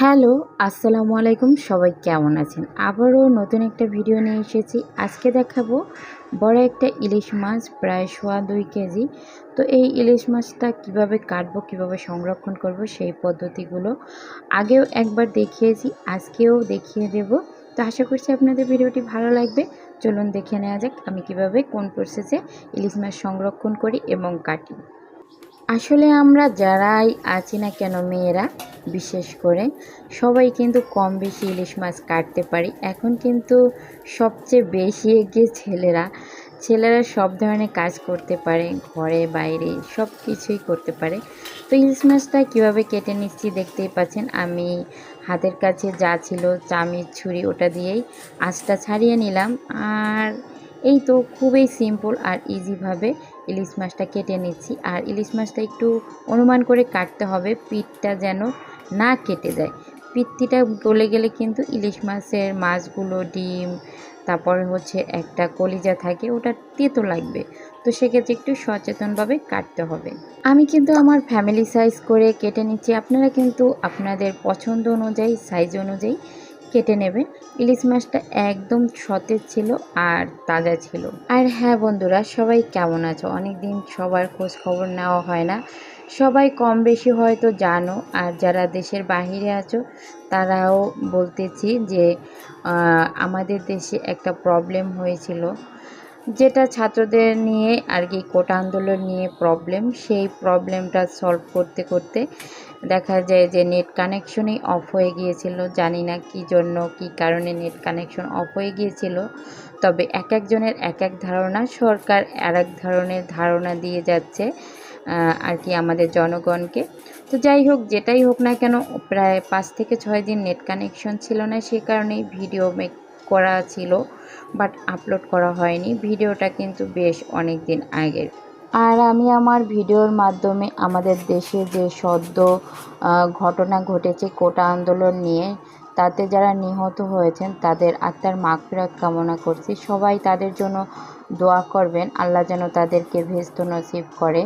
Hello, আসসালামু আলাইকুম, সবাই কেমন আছেন? আবারও নতুন একটা ভিডিও নিয়ে এসেছি। আজকে দেখাবো বড় একটা ইলিশ মাছ, প্রায় সোয়া দুই কেজি। তো এই ইলিশ মাছটা কীভাবে কাটবো, কীভাবে সংরক্ষণ করব, সেই পদ্ধতিগুলো আগেও একবার দেখিয়েছি, আজকেও দেখিয়ে দেব। তো আশা করছি আপনাদের ভিডিওটি ভালো লাগবে। চলুন দেখে নেওয়া যাক আমি কীভাবে কোন প্রসেসে ইলিশ মাছ সংরক্ষণ করি এবং কাটি। আসলে আমরা যারাই আছি না কেন, মেয়েরা বিশেষ করে। সবাই কিন্তু কম বেশি ইলিশ মাছ কাটতে পারি। এখন কিন্তু সবচেয়ে বেশি এগিয়ে ছেলেরা। ছেলেরা সব ধরনের কাজ করতে পারে, ঘরে, বাইরে সব কিছুই করতে পারে। তো ইলিশ মাছটা কীভাবে কেটে নিচ্ছি দেখতেই পাচ্ছেন। আমি হাতের কাছে যা ছিল চামিচ, ছুরি, ওটা দিয়েই আঁচটা ছাড়িয়ে নিলাম। আর এই তো খুবই সিম্পল আর ইজিভাবে ইলিশ মাছটা কেটে নিচ্ছি। আর ইলিশ মাছটা একটু অনুমান করে কাটতে হবে, পিঠটা যেন না কেটে যায়। পিত্তিটা গলে গেলে কিন্তু ইলিশ মাছের মাছগুলো ডিম, তারপরে হচ্ছে একটা কলিজা থাকে, ওটা তেতো লাগবে। তো সেক্ষেত্রে একটু সচেতনভাবে কাটতে হবে। আমি কিন্তু আমার ফ্যামিলি সাইজ করে কেটে নিচ্ছি। আপনারা কিন্তু আপনাদের পছন্দ অনুযায়ী সাইজ অনুযায়ী কেটে নেবেন ইলিশ মাছটা একদম সতেজ ছিল আর তাজা ছিল। আর হ্যাঁ বন্ধুরা, সবাই কেমন আছো? অনেকদিন সবার খোঁজ খবর নেওয়া হয় না। সবাই কম বেশি হয়তো জানো, আর যারা দেশের বাহিরে আছো, তারাও বলতেছি যে আমাদের দেশে একটা প্রবলেম হয়েছিল। যেটা ছাত্রদের নিয়ে আর কি কোটা আন্দোলন নিয়ে প্রবলেম সেই প্রবলেমটা সলভ করতে করতে দেখা যায় যে নেট কানেকশনই অফ হয়ে গিয়েছিল। জানি না কি জন্য, কি কারণে নেট কানেকশন অফ হয়ে গিয়েছিল। তবে এক একজনের এক এক ধারণা, সরকার আর এক ধরনের ধারণা দিয়ে যাচ্ছে আর কি আমাদের জনগণকে। তো যাই হোক, যেটাই হোক না কেন, প্রায় পাঁচ থেকে ছয় দিন নেট কানেকশন ছিল না সে কারণেই ভিডিও মেক করা ছিল বাট আপলোড করা হয়নি। ভিডিওটা কিন্তু বেশ অনেক দিন আগের। আর আমি আমার ভিডিওর মাধ্যমে আমাদের দেশে যে সদ্য ঘটনা ঘটেছে কোটা আন্দোলন নিয়ে, তাতে যারা নিহত হয়েছেন, তাদের আত্মার মাগফিরাত কামনা করছি। সবাই তাদের জন্য দোয়া করবেন। আল্লাহ যেন তাদেরকে ভেস্ত নসিব করে।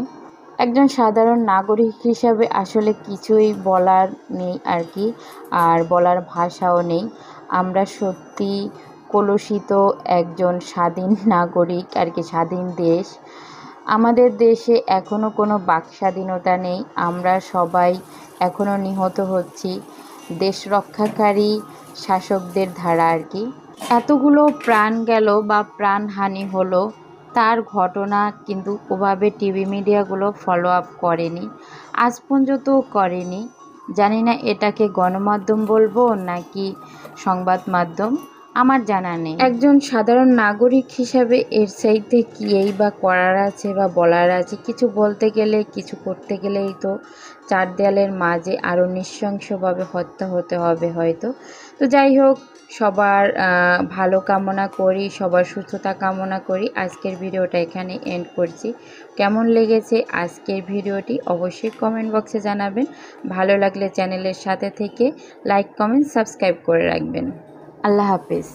একজন সাধারণ নাগরিক হিসাবে আসলে কিছুই বলার নেই আর কি, আর বলার ভাষাও নেই। আমরা সত্যি কলুষিত একজন স্বাধীন নাগরিক আর কি, স্বাধীন দেশ। আমাদের দেশে এখনও কোনো বাক স্বাধীনতা নেই। আমরা সবাই এখনও নিহত হচ্ছি দেশ রক্ষাকারী শাসকদের ধারা আর কি। এতগুলো প্রাণ গেল বা প্রাণহানি হলো তার ঘটনা কিন্তু ওভাবে টিভি মিডিয়াগুলো ফলো আপ করেনি, আজ পর্যন্ত করেনি। জানি না এটাকে গণমাধ্যম বলব নাকি সংবাদ মাধ্যম। আমার জানা নেই। একজন সাধারণ নাগরিক হিসাবে এর সাইতে কি এই বা করার আছে বা বলার আছে? কিছু বলতে গেলে, কিছু করতে গেলেই তো চার দেয়ালের মাঝে আরও নৃশংসভাবে হত্যা হতে হবে হয়তো। তো যাই হোক, সবার ভালো কামনা করি, সবার সুস্থতা কামনা করি। আজকের ভিডিওটা এখানে এন্ড করছি। কেমন লেগেছে আজকের ভিডিওটি অবশ্যই কমেন্ট বক্সে জানাবেন। ভালো লাগলে চ্যানেলের সাথে থেকে লাইক কমেন্ট সাবস্ক্রাইব করে রাখবেন। আল্লাহ হাফিজ।